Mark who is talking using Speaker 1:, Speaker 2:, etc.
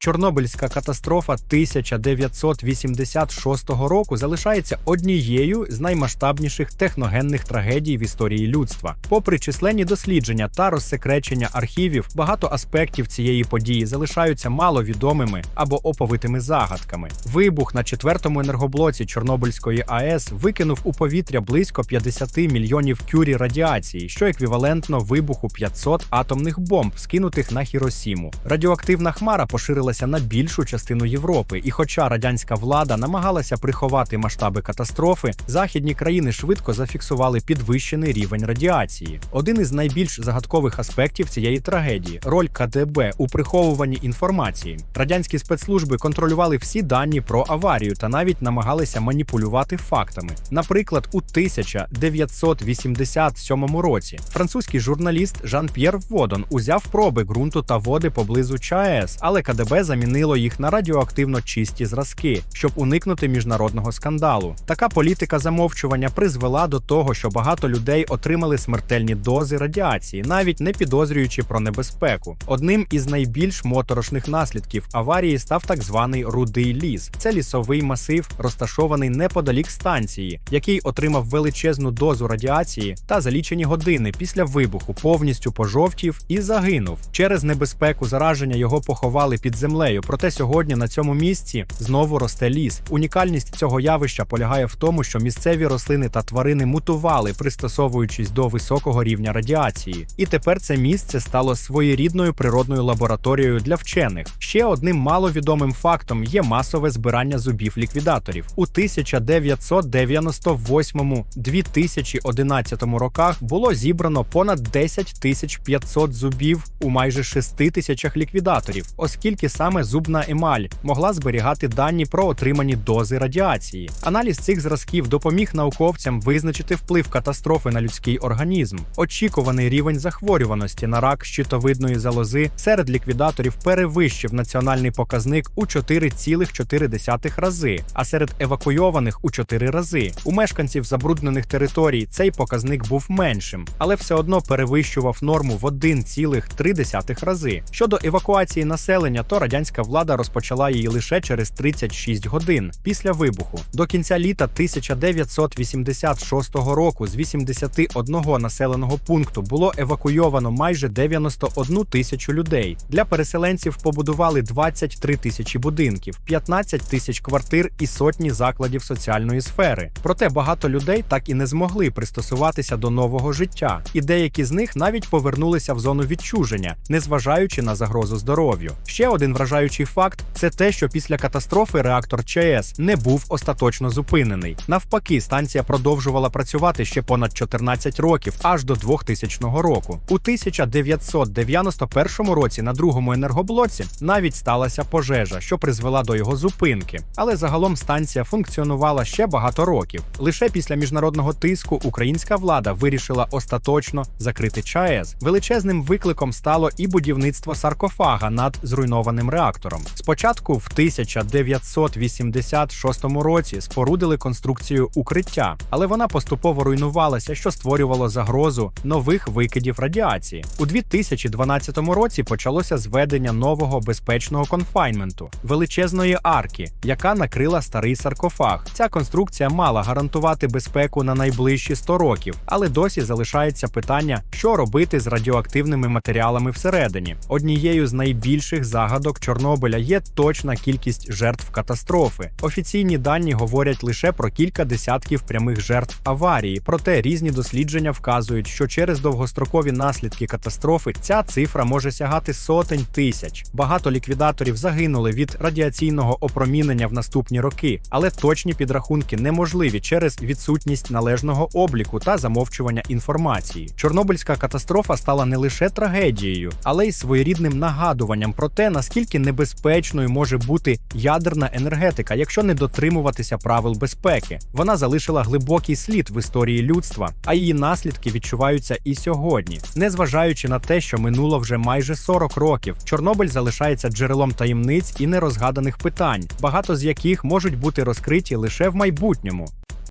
Speaker 1: Чорнобильська катастрофа 1986 року залишається однією з наймасштабніших техногенних трагедій в історії людства. Попри численні дослідження та розсекречення архівів, багато аспектів цієї події залишаються маловідомими або оповитими загадками. Вибух на четвертому енергоблоці Чорнобильської АЕС викинув у повітря близько 50 мільйонів кюрі радіації, що еквівалентно вибуху 500 атомних бомб, скинутих на Хіросіму. Радіоактивна хмара поширилася на більшу частину Європи, і хоча радянська влада намагалася приховати масштаби катастрофи, західні країни швидко зафіксували підвищений рівень радіації. Один із найбільш загадкових аспектів цієї трагедії роль КДБ у приховуванні інформації. Радянські спецслужби контролювали всі дані про аварію та навіть намагалися маніпулювати фактами. Наприклад, у 1987 році французький журналіст Жан-П'єр Водон узяв проби ґрунту та води поблизу ЧАЕС, але КДБ замінило їх на радіоактивно чисті зразки, щоб уникнути міжнародного скандалу. Така політика замовчування призвела до того, що багато людей отримали смертельні дози радіації, навіть не підозрюючи про небезпеку. Одним із найбільш моторошних наслідків аварії став так званий рудий ліс. Це лісовий масив, розташований неподалік станції, який отримав величезну дозу радіації та за лічені години після вибуху повністю пожовтів і загинув. Через небезпеку зараження його поховали під землею. Проте сьогодні на цьому місці знову росте ліс. Унікальність цього явища полягає в тому, що місцеві рослини та тварини мутували, пристосовуючись до високого рівня радіації. І тепер це місце стало своєрідною природною лабораторією для вчених. Ще одним маловідомим фактом є масове збирання зубів ліквідаторів у 1998-2011 роках. Було зібрано понад 10 тисяч 500 зубів у майже 6 тисячах ліквідаторів, оскільки саме зубна емаль могла зберігати дані про отримані дози радіації. Аналіз цих зразків допоміг науковцям визначити вплив катастрофи на людський організм. Очікуваний рівень захворюваності на рак щитовидної залози серед ліквідаторів перевищив національний показник у 4,4 рази, а серед евакуйованих у 4 рази. У мешканців забруднених територій цей показник був меншим, але все одно перевищував норму в 1,3 рази. Щодо евакуації населення, то радянська влада розпочала її лише через 36 годин після вибуху. До кінця літа 1986 року з 81 населеного пункту було евакуйовано майже 91 тисячу людей. Для переселенців побудували 23 тисячі будинків, 15 тисяч квартир і сотні закладів соціальної сфери. Проте багато людей так і не змогли пристосуватися до нового життя, і деякі з них навіть повернулися в зону відчуження, незважаючи на загрозу здоров'ю. Ще один вражаючий факт це те, що після катастрофи реактор ЧАЕС не був остаточно зупинений. Навпаки, станція продовжувала працювати ще понад 14 років, аж до 2000 року. У 1991 році на другому енергоблоці навіть сталася пожежа, що призвела до його зупинки. Але загалом станція функціонувала ще багато років. Лише після міжнародного тиску українська влада вирішила остаточно закрити ЧАЕС. Величезним викликом стало і будівництво саркофага над зруйнованим реактором. Спочатку в 1986 році спорудили конструкцію укриття, але вона поступово руйнувалася, що створювало загрозу нових викидів радіації. У 2012 році почалося зведення нового безпечного конфайнменту величезної арки, яка накрила старий саркофаг. Ця конструкція мала гарантувати безпеку на найближчі 100 років, але досі залишається питання, що робити з радіоактивними матеріалами всередині. Однією з найбільших загадок Чорнобиля є точна кількість жертв катастрофи. Офіційні дані говорять лише про кілька десятків прямих жертв аварії, проте різні дослідження вказують, що через довгострокові наслідки катастрофи ця цифра може сягати сотень тисяч. Багато ліквідаторів загинули від радіаційного опромінення в наступні роки, але точні підрахунки неможливі через відсутність належного обліку та замовчування інформації. Чорнобильська катастрофа стала не лише трагедією, але й своєрідним нагадуванням про те, наскільки небезпечною може бути ядерна енергетика, якщо не дотримуватися правил безпеки. Вона залишила глибокий слід в історії людства, а її наслідки відчуваються і сьогодні. Незважаючи на те, що минуло вже майже 40 років, Чорнобиль залишається джерелом таємниць і нерозгаданих питань, багато з яких можуть бути розкриті лише в майбутньому.